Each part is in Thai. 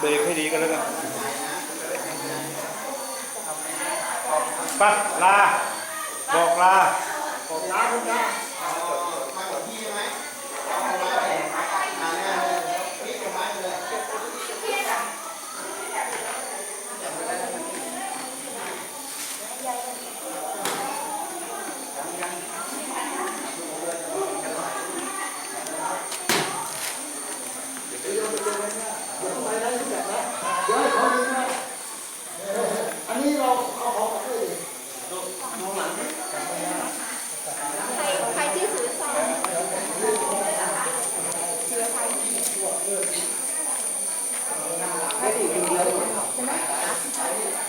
เบรกให้ดีกันแล้วกันปัดลา บอกลาอันนี้เราเอาของไปด้วยดิ ใครใครที่ถือซองถือใคร ไม่ถือคนเดียวหมด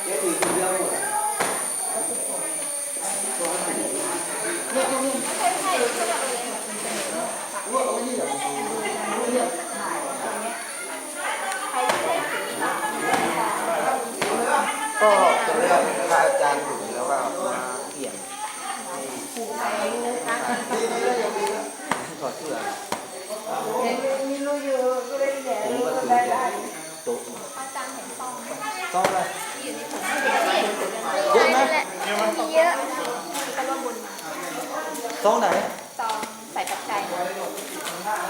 ไม่ถือคนเดียวหมด เนี่ยตรงนี้ใช่ใช่หรือใช่แบบนี้รวดเอาไว้นี่เหรอเนี่ยใครที่ได้ถือซองก็จะเลือกพระอาจารย์ถึงแล้วก็มาเขียนผูกใครนะคะถอดเสื้อมีรู้เยอะก็ได้แย่ผมก็ถือได้เขียได้นโต๊ะอาจารย์เห็นซองไหมต้องเลย ที่อยู่ในถุงไม่เห็นนี่เยอะไหมมีเยอะมีก็ร่วมบุญมา ต้องไหน ซองใส่ปัจจัย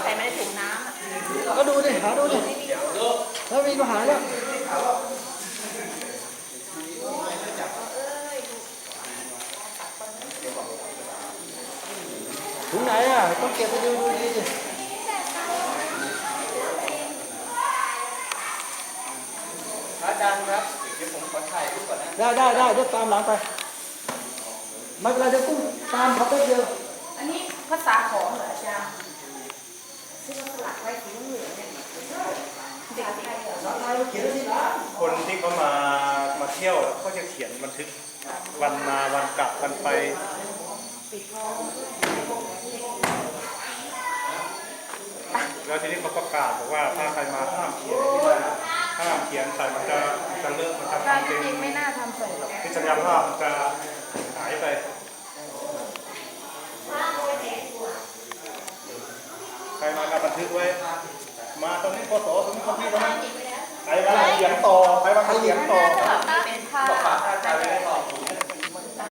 ใส่ไม่ได้ถุงน้ำอะก็ดูดิหาดูดิแล้วมีปัญหาเนี่ยถุงไหนอะต้องเก็บไปดูดูดีดิอาจารย์ครับเดี๋ยวผมขอถ่ายรูปก่อนนะ ได้ได้ได้เดี๋ยวตามหลังไปไม่เป็นไรเดี๋ยวกุ้งตามเขาแป๊บเดียว อันนี้ภาษาของเหรออาจารย์ซึ่งสลักไว้สีเหลืองเนี่ยเด็กไทยเหรอสาเขียนที่ร้านคนที่เขามามาเที่ยวเขาจะเขียนบันทึกวันมาวันกลับวันไปแล้วทีนี้เขาประกาศบอกว่าถ้าใครมาห้ามเขียนห้ามเขียนใส่มันจะจะเลิกมันจะการทำจเป็นริงไม่น่าทำใส่หรอกพิจารณาภาพมันจะหายไป ใค รมาก็บันทึกไว้ มาตรงนี้พศตรงนี้คนที่ตรงนั้นใครมาเขียนต่อใครมาเขียนต่อสลับเป็นผ้าฝากอาจารย์ไว้ในกล่องเอ